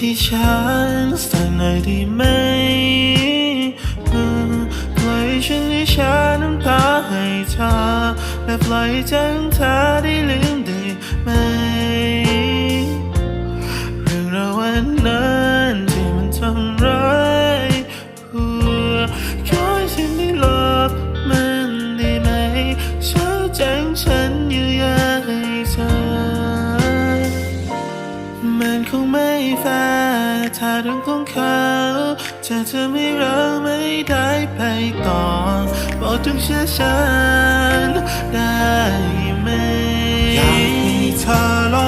ที่ฉันสักหน่อยได้ไหมปล่อยฉันให้ฉันน้ำตาให้เธอและปล่อยใจของเธอได้ลืมได้ไหม แฟร์ถ้าเรื่องของเขาจะทำให้เราไม่ได้ไปต่อบอกจงเชื่อฉันได้ไหมอยากให้เธอลอง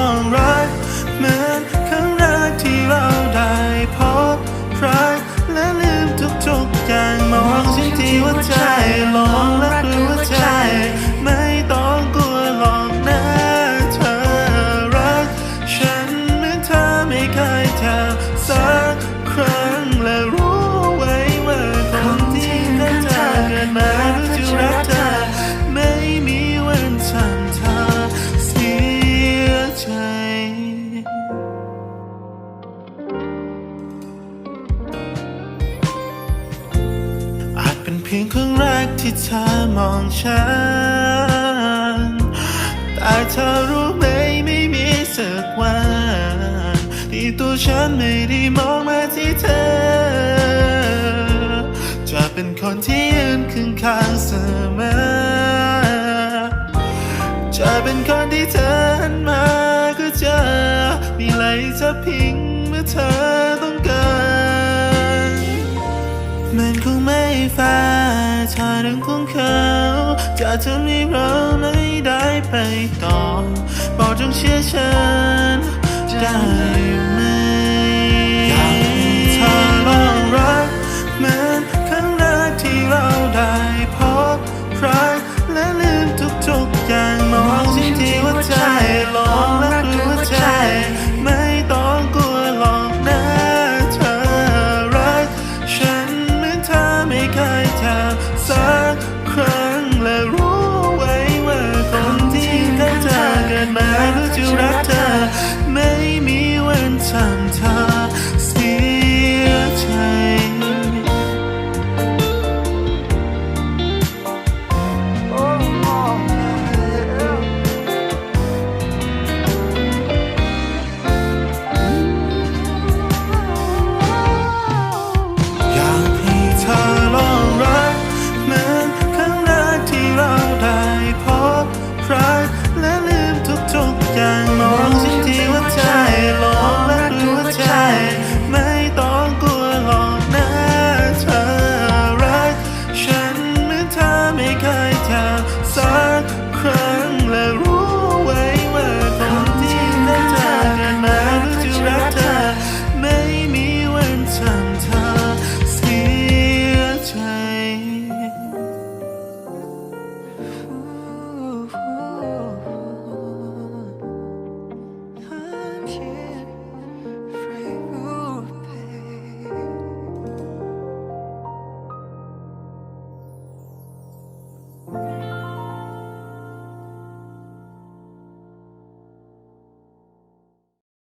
พียงครั้งแรกที่เธอมองฉัน แต่เธอรู้ไหมไม่มีสักวันที่ตัวฉันไม่ได้มองมาที่เธอ จะเป็นคนที่ยืนข้างข้างเสมอ จะเป็นคนที่เธอหันมาก็เจอ มีไหลจะพิงเมื่อเธอต้องการมันคงไม่ ฟ้าชาดังของเขาจะทำให้เราไม่ได้ไปต่อบอกจงเชื่อฉันได้ ครั้งและรู้ไว้ว่าคนที่รักเธอเกันมาเพื่จะรักเธอ ไม่มีวันทำ